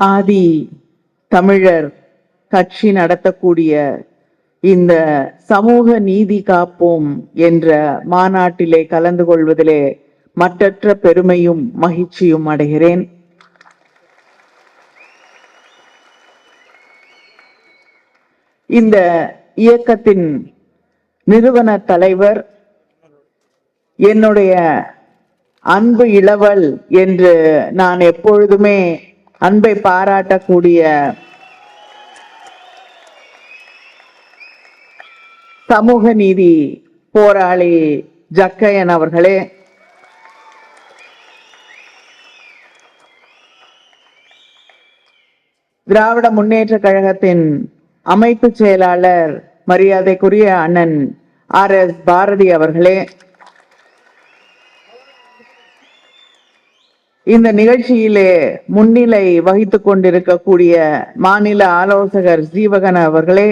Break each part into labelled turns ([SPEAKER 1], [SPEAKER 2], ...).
[SPEAKER 1] ஆதி தமிழர் கட்சி நடத்தக்கூடிய இந்த சமூக நீதி காப்போம் என்ற மாநாட்டிலே கலந்து கொள்வதிலே மற்றற்ற பெருமையும் மகிழ்ச்சியும் அடைகிறேன். இந்த இயக்கத்தின் நிறுவன தலைவர் என்னுடைய அன்பு இளவல் என்று நான் எப்பொழுதுமே அன்பை பாராட்டக்கூடிய சமூக நீதி போராளி ஜக்கையன் அவர்களே திராவிட முன்னேற்ற கழகத்தின் அமைப்பு செயலாளர் மரியாதைக்குரிய அண்ணன் ஆர் எஸ் பாரதி அவர்களே இந்த நிகழ்ச்சியிலே முன்னிலை வகித்துக் கொண்டிருக்கக்கூடிய மாநில ஆலோசகர் ஜீவகன் அவர்களே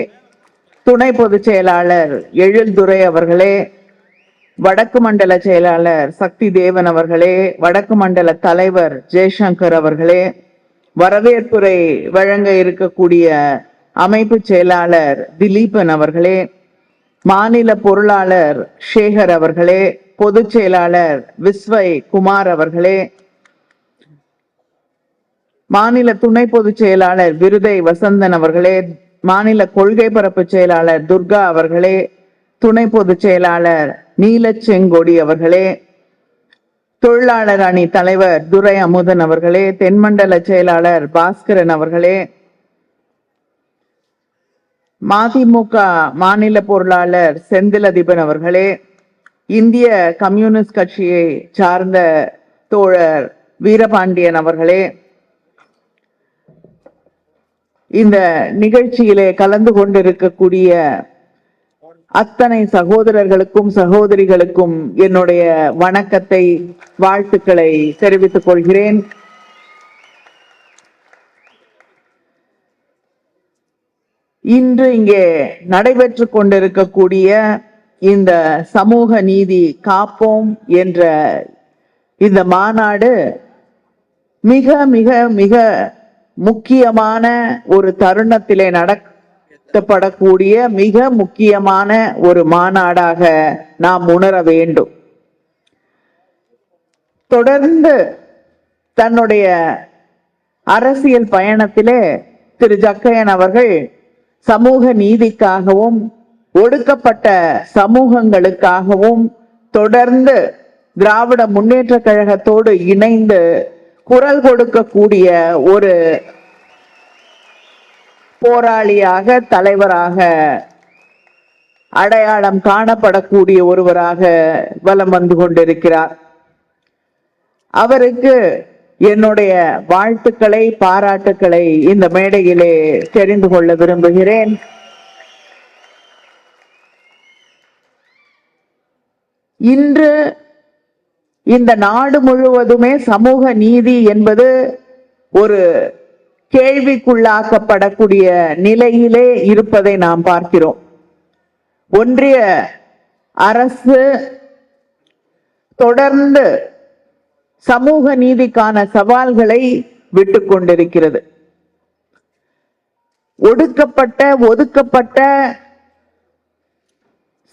[SPEAKER 1] துணை பொதுச் செயலாளர் எழில்துரை அவர்களே வடக்கு மண்டல செயலாளர் சக்தி தேவன் அவர்களே வடக்கு மண்டல தலைவர் ஜெய்சங்கர் அவர்களே வரவேற்புரை வழங்க இருக்கக்கூடிய அமைப்பு செயலாளர் திலீபன் அவர்களே மாநில பொருளாளர் சேகர் அவர்களே பொதுச் செயலாளர் விஸ்வை குமார் அவர்களே மாநில துணை பொதுச் செயலாளர் விருதை வசந்தன் அவர்களே மாநில கொள்கை பரப்பு செயலாளர் துர்கா அவர்களே துணை பொதுச் செயலாளர் நீல செங்கொடி அவர்களே தொழிலாளர் அணி தலைவர் துரை அமுதன் அவர்களே தென்மண்டல செயலாளர் பாஸ்கரன் அவர்களே மதிமுக மாநில பொருளாளர் செந்திலதிபன் அவர்களே இந்திய கம்யூனிஸ்ட் கட்சியை சார்ந்த தோழர் வீரபாண்டியன் அவர்களே இந்த நிகழ்ச்சியிலே கலந்து கொண்டிருக்கக்கூடிய அத்தனை சகோதரர்களுக்கும் சகோதரிகளுக்கும் என்னுடைய வணக்கத்தை வாழ்த்துக்களை தெரிவித்துக் கொள்கிறேன். இன்று இங்கே நடைபெற்று கொண்டிருக்கக்கூடிய இந்த சமூக நீதி காப்போம் என்ற இந்த மாநாடு மிக மிக மிக முக்கியமான ஒரு தருணத்திலே நடத்தப்படக்கூடிய மிக முக்கியமான ஒரு மாநாடாக நாம் உணர வேண்டும். தொடர்ந்து தன்னுடைய அரசியல் பயணத்திலே திரு ஜக்கையன் அவர்கள் சமூக நீதிக்காகவும் ஒடுக்கப்பட்ட சமூகங்களுக்காகவும் தொடர்ந்து திராவிட முன்னேற்ற கழகத்தோடு இணைந்து குரல் கொடுக்கக்கூடிய ஒரு போராளியாக தலைவராக அடையாளம் காணப்படக்கூடிய ஒருவராக வலம் வந்து கொண்டிருக்கிறார். அவருக்கு என்னுடைய வாழ்த்துக்களை பாராட்டுக்களை இந்த மேடையிலே தெரிந்து கொள்ள விரும்புகிறேன். இன்று இந்த நாடு முழுவதுமே சமூக நீதி என்பது ஒரு கேள்விக்குள்ளாக்கப்படக்கூடிய நிலையிலே இருப்பதை நாம் பார்க்கிறோம். ஒன்றிய அரசு தொடர்ந்து சமூக நீதிக்கான சவால்களை விட்டு கொண்டிருக்கிறது. ஒடுக்கப்பட்ட ஒதுக்கப்பட்ட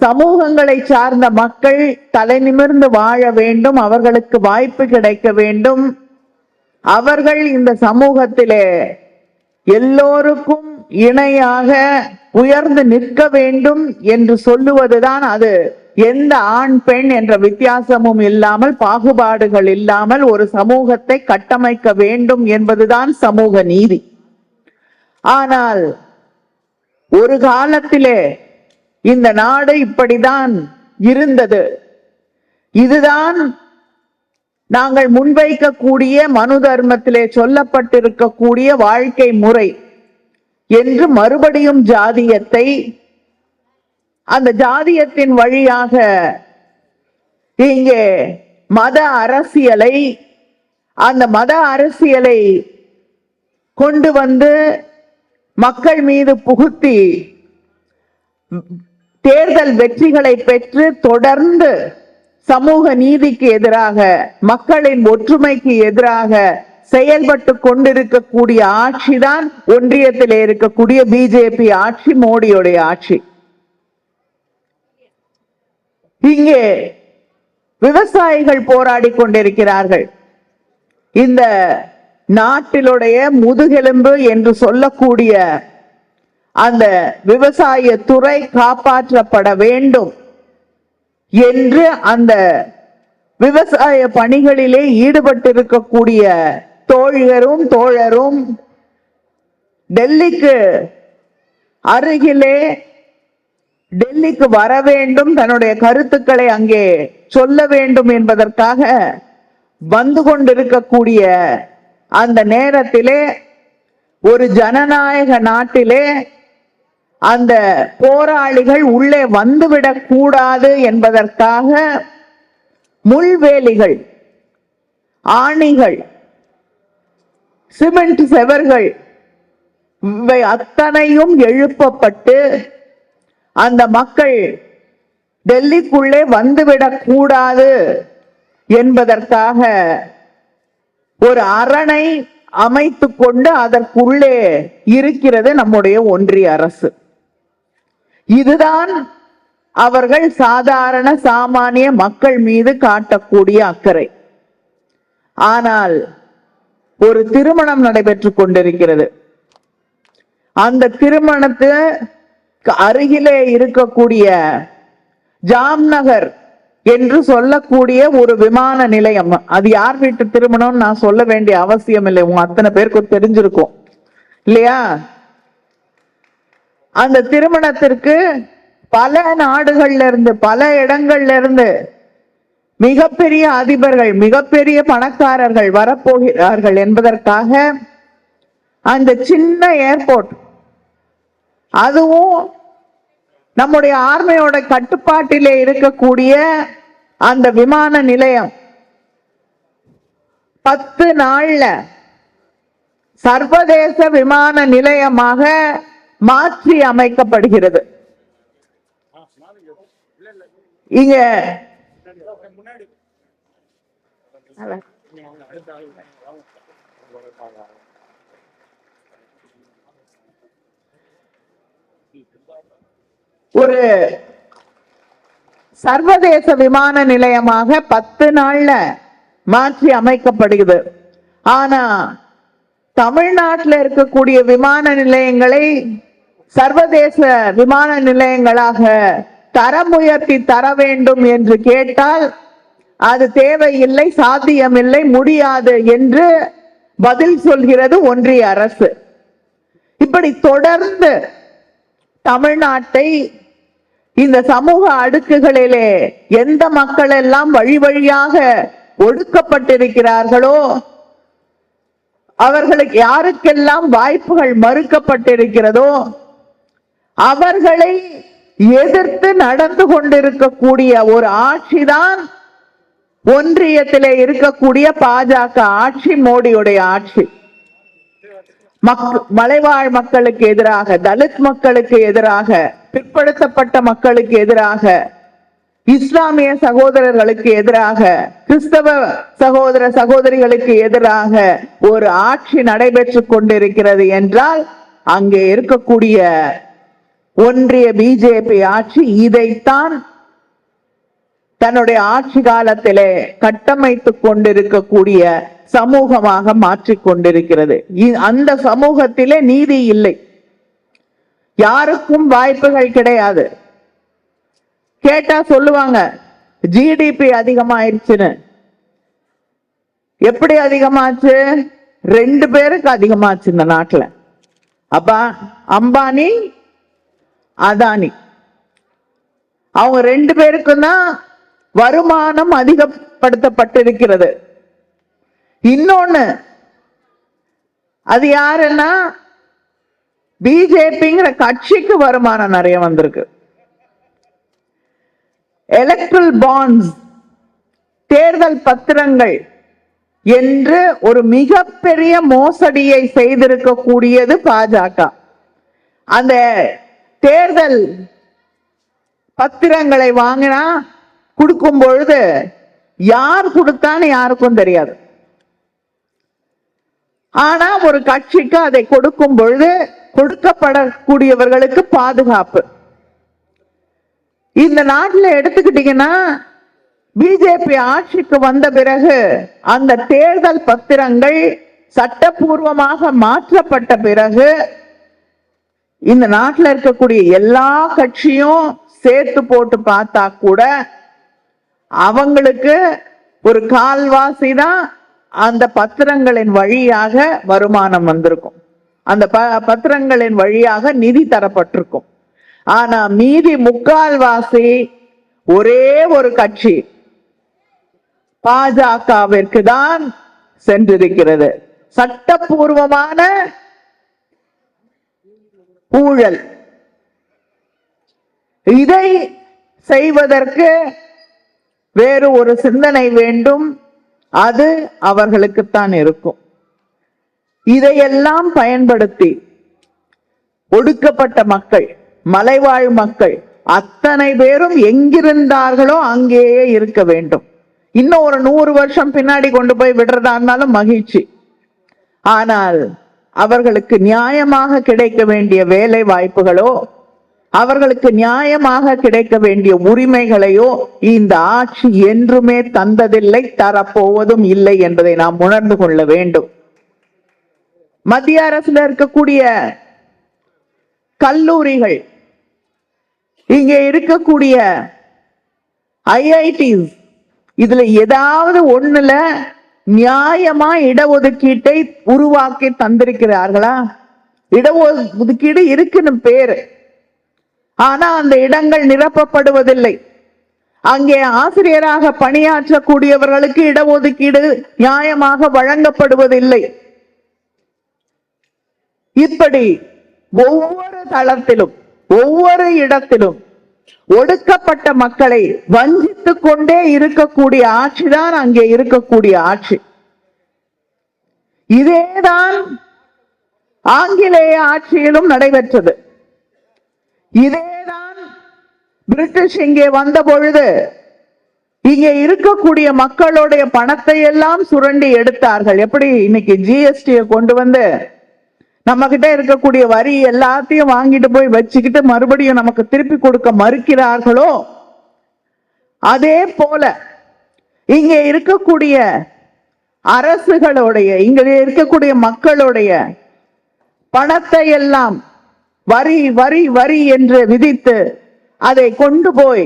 [SPEAKER 1] சமூகங்களை சார்ந்த மக்கள் தலை நிமிர்ந்து வாழ வேண்டும் அவர்களுக்கு வாய்ப்பு கிடைக்க வேண்டும். அவர்கள் இந்த சமூகத்திலே எல்லோருக்கும் இணையாக உயர்ந்து நிற்க வேண்டும் என்று சொல்லுவதுதான் அது. எந்த ஆண் பெண் என்ற வித்தியாசமும் இல்லாமல் பாகுபாடுகள் இல்லாமல் ஒரு சமூகத்தை கட்டமைக்க வேண்டும் என்பதுதான் சமூக நீதி. ஆனால் ஒரு காலத்திலே இந்த நாடு இப்படிதான் இருந்தது. இதுதான் நாங்கள் முன்வைக்கக்கூடிய மனு தர்மத்திலே சொல்லப்பட்டிருக்கக்கூடிய வாழ்க்கை முறை என்று மறுபடியும் ஜாதியத்தை அந்த ஜாதியத்தின் வழியாக இங்கே மத அரசியலை அந்த மத அரசியலை கொண்டு வந்து மக்கள் மீது புகுத்தி தேர்தல் வெற்றிகளை பெற்று தொடர்ந்து சமூக நீதிக்கு எதிராக மக்களின் ஒற்றுமைக்கு எதிராக செயல்பட்டு கொண்டிருக்கக்கூடிய ஆட்சிதான் ஒன்றியத்தில் இருக்கக்கூடிய பிஜேபி ஆட்சி மோடியுடைய ஆட்சி. இங்கே விவசாயிகள் போராடி கொண்டிருக்கிறார்கள். இந்த நாட்டிலுடைய முதுகெலும்பு என்று சொல்லக்கூடிய அந்த விவசாய துறை காப்பாற்றப்பட வேண்டும் என்று அந்த விவசாய பணிகளிலே ஈடுபட்டிருக்கக்கூடிய தோழியரும் தோழரும் டெல்லிக்கு அருகிலே டெல்லிக்கு வர வேண்டும் தன்னுடைய கருத்துக்களை அங்கே சொல்ல வேண்டும் என்பதற்காக வந்து கொண்டிருக்கக்கூடிய அந்த நேரத்திலே ஒரு ஜனநாயக நாட்டிலே அந்த போராளிகள் உள்ளே வந்துவிடக் கூடாது என்பதற்காக முள்வேலிகள் ஆணிகள் சிமெண்ட் செவர்கள் இவை அத்தனையும் எழுப்பப்பட்டு அந்த மக்கள் டெல்லிக்குள்ளே வந்துவிடக் கூடாது என்பதற்காக ஒரு அரணை அமைத்து கொண்டு அதற்குள்ளே இருக்கிறது நம்முடைய ஒன்றிய அரசு. இதுதான் அவர்கள் சாதாரண சாமானிய மக்கள் மீது காட்டக்கூடிய அக்கறை. ஆனால் ஒரு திருமணம் நடைபெற்றுக் கொண்டிருக்கிறது. அந்த திருமணத்து அருகிலே இருக்கக்கூடிய ஜாம்நகர் என்று சொல்லக்கூடிய ஒரு விமான நிலையம். அது யார் வீட்டு திருமணம் நான் சொல்ல வேண்டிய அவசியம் இல்லை. உங்க அத்தனை பேருக்கு தெரிஞ்சிருக்கும். இல்லையா? அந்த திருமணத்திற்கு பல நாடுகள்ல இருந்து பல இடங்கள்ல இருந்து மிகப்பெரிய அதிபர்கள் மிகப்பெரிய பணக்காரர்கள் வரப்போகிறார்கள் என்பதற்காக அந்த சின்ன ஏர்போர்ட் அதுவும் நம்முடைய ஆர்மையோட கட்டுப்பாட்டிலே இருக்கக்கூடிய அந்த விமான நிலையம். பத்து நாள்ல சர்வதேச விமான நிலையமாக மாற்றி அமைக்கப்படுகிறது. இங்க ஒரு சர்வதேச விமான நிலையமாக பத்து நாள்ல மாற்றி அமைக்கப்படுகிறது. ஆனா தமிழ்நாட்டில் இருக்கக்கூடிய விமான நிலையங்களை சர்வதேச விமான நிலையங்களாக தரம் உயர்த்தி தர வேண்டும் என்று கேட்டால் அது தேவையில்லை சாத்தியமில்லை முடியாது என்று பதில் சொல்கிறது ஒன்றிய அரசு. இப்படி தொடர்ந்து தமிழ்நாட்டை இந்த சமூக அடுக்குகளிலே எந்த மக்கள் எல்லாம் வழி வழியாக ஒடுக்கப்பட்டிருக்கிறார்களோ அவர்களுக்கு யாருக்கெல்லாம் வாய்ப்புகள் மறுக்கப்பட்டிருக்கிறதோ அவர்களை எதிர்த்து நடந்து கொண்டிருக்கக்கூடிய ஒரு ஆட்சிதான் ஒன்றியத்திலே இருக்கக்கூடிய பாஜக ஆட்சி மோடியுடைய ஆட்சி. மக் மலைவாழ் மக்களுக்கு எதிராக தலித் மக்களுக்கு எதிராக பிற்படுத்தப்பட்ட மக்களுக்கு எதிராக இஸ்லாமிய சகோதரர்களுக்கு எதிராக கிறிஸ்தவ சகோதர சகோதரிகளுக்கு எதிராக ஒரு ஆட்சி நடைபெற்றுக் கொண்டிருக்கிறது என்றால் அங்கே இருக்கக்கூடிய ஒன்றிய பிஜேபி ஆட்சி இதைத்தான் தன்னுடைய ஆட்சி காலத்திலே கட்டமைத்துக் கொண்டிருக்கக்கூடிய சமூகமாக மாற்றிக் கொண்டிருக்கிறது. அந்த சமூகத்திலே நீதி இல்லை. யாருக்கும் வாய்ப்புகள் கிடையாது. கேட்டா சொல்லுவாங்க ஜிடிபி அதிகமாயிருச்சுன்னு. எப்படி அதிகமாச்சு? ரெண்டு பேருக்கு அதிகமாச்சு இந்த நாட்டுல. அப்பா அம்பானி அதானி. அவங்க ரெண்டு பேருக்கும் தான் வருமானம் அதிகப்படுத்தப்பட்டிருக்கிறது. இன்னொன்னு அது யாருன்னா பிஜேபிங்கிற கட்சிக்கு வருமானம் நிறைய வந்திருக்கு. எலக்ட்ரல் பாண்ட்ஸ் தேர்தல் பத்திரங்கள் என்று ஒரு மிகப்பெரிய மோசடியை செய்திருக்கக்கூடியது பாஜக. அந்த தேர்தல் பத்திரங்களை வாங்கினா கொடுக்கும் பொழுது யார் கொடுத்தான்னு யாருக்கும் தெரியாது. ஆனா ஒரு கட்சிக்கு அதை கொடுக்கும் பொழுது கொடுக்கப்படக்கூடியவர்களுக்கு பாதுகாப்பு. இந்த நாட்டுல எடுத்துக்கிட்டீங்கன்னா பிஜேபி ஆட்சிக்கு வந்த பிறகு அந்த தேர்தல் பத்திரங்கள் சட்டப்பூர்வமாக மாற்றப்பட்ட பிறகு இந்த நாட்டுல இருக்கக்கூடிய எல்லா கட்சியும் சேர்த்து போட்டு பார்த்தா கூட அவங்களுக்கு ஒரு கால்வாசி தான் அந்த பத்திரங்களின் வழியாக வருமானம் வந்திருக்கும். அந்த ப- பத்திரங்களின் வழியாக நிதி தரப்பட்டிருக்கும். ஆனா மீதி முக்கால்வாசி ஒரே ஒரு கட்சி பாஜகவிற்கு தான் சென்றிருக்கிறது. சட்டப்பூர்வமான ஊழல். இதை செய்வதற்கு வேறு ஒரு சிந்தனை வேண்டும். அது அவர்களுக்குத்தான் இருக்கும். இதையெல்லாம் பயன்படுத்தி ஒடுக்கப்பட்ட மக்கள் மலைவாழ் மக்கள் அத்தனை பேரும் எங்கிருந்தார்களோ அங்கேயே இருக்க வேண்டும். இன்னும் ஒரு நூறு வருஷம் பின்னாடி கொண்டு போய் விடுறதா இருந்தாலும் மகிழ்ச்சி. ஆனால் அவர்களுக்கு நியாயமாக கிடைக்க வேண்டிய வேலை வாய்ப்புகளோ அவர்களுக்கு நியாயமாக கிடைக்க வேண்டிய உரிமைகளையோ இந்த ஆட்சி என்றுமே தந்ததில்லை தரப்போவதும் இல்லை என்பதை நாம் உணர்ந்து கொள்ள வேண்டும். மத்திய அரசுல இருக்கக்கூடிய கல்லூரிகள் இங்கே இருக்கக்கூடிய ஐஐடிஸ் இதுல ஏதாவது ஒண்ணுல நியாயமா இடஒதுக்கீட்டை உருவாக்கி தந்திருக்கிறார்களா? இடஒதுக்கீடு இருக்குன்னு பேரு. ஆனா அந்த இடங்கள் நிரப்பப்படுவதில்லை. அங்கே ஆசிரியராக பணியாற்றக்கூடியவர்களுக்கு இடஒதுக்கீடு நியாயமாக வழங்கப்படுவதில்லை. இப்படி ஒவ்வொரு தளத்திலும் ஒவ்வொரு இடத்திலும் ஒடுக்கப்பட்ட மக்களை வஞ்சித்து கொண்டே இருக்கக்கூடிய ஆட்சிதான் அங்கே இருக்கக்கூடிய ஆட்சி. இதேதான் ஆங்கிலேய ஆட்சியிலும் நடைபெற்றது. இதேதான் பிரிட்டிஷ் இங்கே வந்த பொழுது இங்கே இருக்கக்கூடிய மக்களுடைய பணத்தை எல்லாம் சுரண்டி எடுத்தார்கள். எப்படி இன்னைக்கு ஜிஎஸ்டியை கொண்டு வந்து நம்ம கிட்ட இருக்கக்கூடிய வரி எல்லாத்தையும் வாங்கிட்டு போய் வச்சுக்கிட்டு மறுபடியும் நமக்கு திருப்பி கொடுக்க மறுக்கிறார்களோ? அதே போல இங்கே இருக்கக்கூடிய அரசுகளுடைய இங்க இருக்கக்கூடிய மக்களுடைய பணத்தை எல்லாம் வரி வரி வரி என்று விதித்து அதை கொண்டு போய்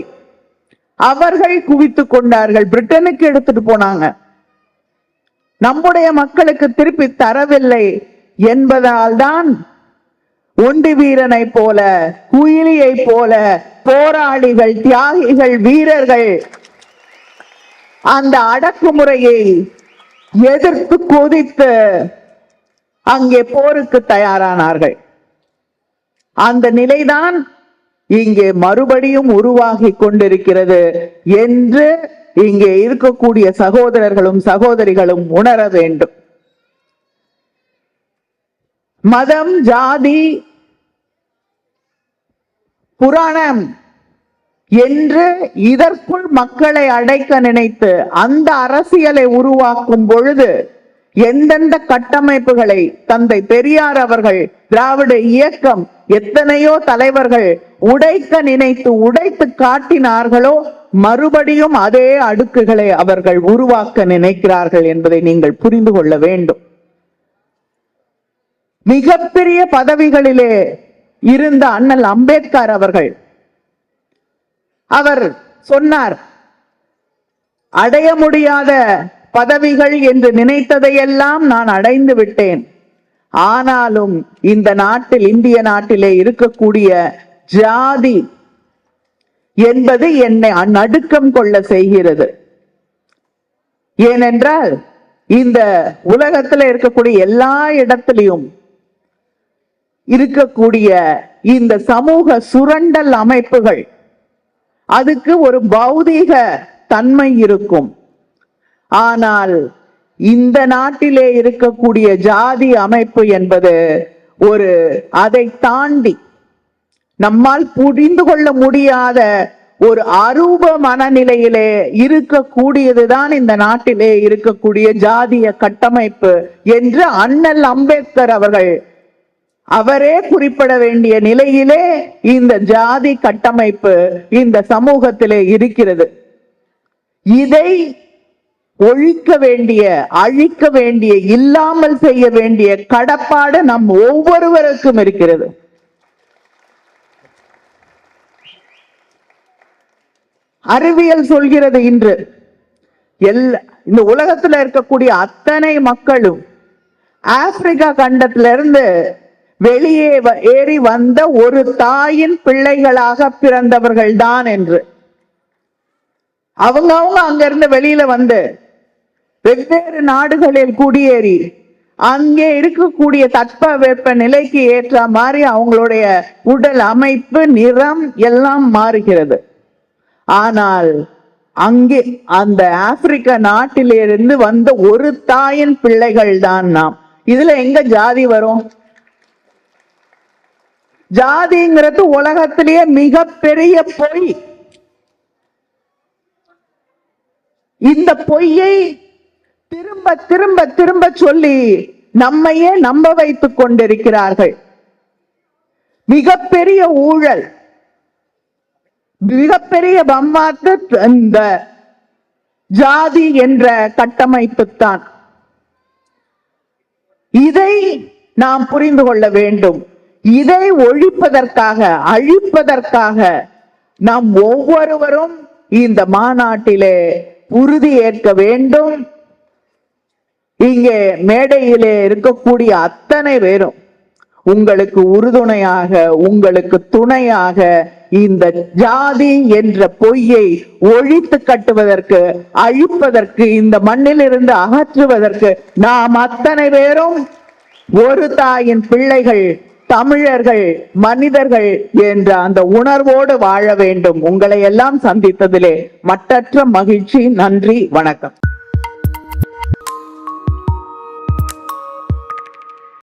[SPEAKER 1] அவர்கள் குவித்து கொண்டார்கள். பிரிட்டனுக்கு எடுத்துட்டு போனாங்க. நம்முடைய மக்களுக்கு திருப்பி தரவில்லை. என்பதால் தான் வீரனை போல குயிலியை போல போராளிகள் தியாகிகள் வீரர்கள் அந்த அடக்குமுறையை எதிர்த்து கொதித்து அங்கே போருக்கு தயாரானார்கள். அந்த நிலைதான் இங்கே மறுபடியும் உருவாகி கொண்டிருக்கிறது என்று இங்கே இருக்கக்கூடிய சகோதரர்களும் சகோதரிகளும் உணர வேண்டும். மதம் ஜாதி புராணம் என்று இதற்குள் மக்களை அடைக்க நினைத்து அந்த அரசியலை உருவாக்கும் பொழுது எந்தெந்த கட்டமைப்புகளை தந்தை பெரியார் அவர்கள் திராவிட இயக்கம் எத்தனையோ தலைவர்கள் உடைக்க நினைத்து உடைத்து காட்டினார்களோ மறுபடியும் அதே அடுக்குகளை அவர்கள் உருவாக்க நினைக்கிறார்கள் என்பதை நீங்கள் புரிந்து கொள்ள வேண்டும். மிகப்பெரிய பதவிகளிலே இருந்த அண்ணல் அம்பேத்கர் அவர்கள். அவர் சொன்னார் அடைய முடியாத பதவிகள் என்று நினைத்ததையெல்லாம் நான் அடைந்து விட்டேன். ஆனாலும் இந்த நாட்டில் இந்திய நாட்டிலே இருக்கக்கூடிய ஜாதி என்பது என்னை நடுக்கம் கொள்ள செய்கிறது. ஏனென்றால் இந்த உலகத்துல இருக்கக்கூடிய எல்லா இடத்திலையும் இருக்கக்கூடிய இந்த சமூக சுரண்டல் அமைப்புகள் அதுக்கு ஒரு பௌதீக தன்மை இருக்கும். ஆனால் இந்த நாட்டிலே இருக்கக்கூடிய ஜாதி அமைப்பு என்பது ஒரு அதை தாண்டி நம்மால் புரிந்து கொள்ள முடியாத ஒரு அரூப மனநிலையிலே இருக்கக்கூடியதுதான் இந்த நாட்டிலே இருக்கக்கூடிய ஜாதிய கட்டமைப்பு என்று அண்ணல் அம்பேத்கர் அவர்கள் அவரே குறிப்பிட வேண்டிய நிலையிலே இந்த ஜாதி கட்டமைப்பு இந்த சமூகத்திலே இருக்கிறது. இதை ஒழிக்க வேண்டிய அழிக்க வேண்டிய இல்லாமல் செய்ய வேண்டிய கடப்பாடு நம் ஒவ்வொருவருக்கும் இருக்கிறது. அறிவியல் சொல்கிறது இன்று எல் இந்த உலகத்துல இருக்கக்கூடிய அத்தனை மக்களும் ஆப்பிரிக்கா கண்டத்திலிருந்து வெளியே வ- ஏறி வந்த ஒரு தாயின் பிள்ளைகளாக பிறந்தவர்கள் தான் என்று. அவங்க அவங்க அங்கிருந்து வெளியில வந்து வெவ்வேறு நாடுகளில் குடியேறி அங்கே இருக்கக்கூடிய தட்ப வெப்ப நிலைக்கு ஏற்ற மாதிரி அவங்களுடைய உடல் அமைப்பு நிறம் எல்லாம் மாறுகிறது. ஆனால் அங்கே அந்த ஆப்பிரிக்க நாட்டிலிருந்து வந்த ஒரு தாயின் பிள்ளைகள் தான் நாம். இதுல எங்க ஜாதி வரும்? ஜாதிங்கிறது உலகத்திலேயே மிகப்பெரிய பொய். இந்த பொய்யை திரும்ப திரும்ப திரும்ப சொல்லி நம்மையே நம்ப வைத்துக் கொண்டிருக்கிறார்கள். மிகப்பெரிய ஊழல் மிகப்பெரிய பம்மாத்து இந்த ஜாதி என்ற கட்டமைப்பு தான் இதை நாம் புரிந்து கொள்ள வேண்டும். இதை ஒழிப்பதற்காக அழிப்பதற்காக நாம் ஒவ்வொருவரும் இந்த மாநாட்டிலே உறுதி ஏற்க வேண்டும். இங்கே மேடையிலே இருக்கக்கூடிய அத்தனை பேரும் உங்களுக்கு உறுதுணையாக உங்களுக்கு துணையாக இந்த ஜாதி என்ற பொய்யை ஒழித்து கட்டுவதற்கு அழிப்பதற்கு இந்த மண்ணிலிருந்து அகற்றுவதற்கு நாம் அத்தனை பேரும் ஒரு தாயின் பிள்ளைகள் தமிழர்கள் மனிதர்கள் என்ற அந்த உணர்வோடு வாழ வேண்டும். உங்களை எல்லாம் சந்தித்ததிலே மட்டற்ற மகிழ்ச்சி. நன்றி வணக்கம்.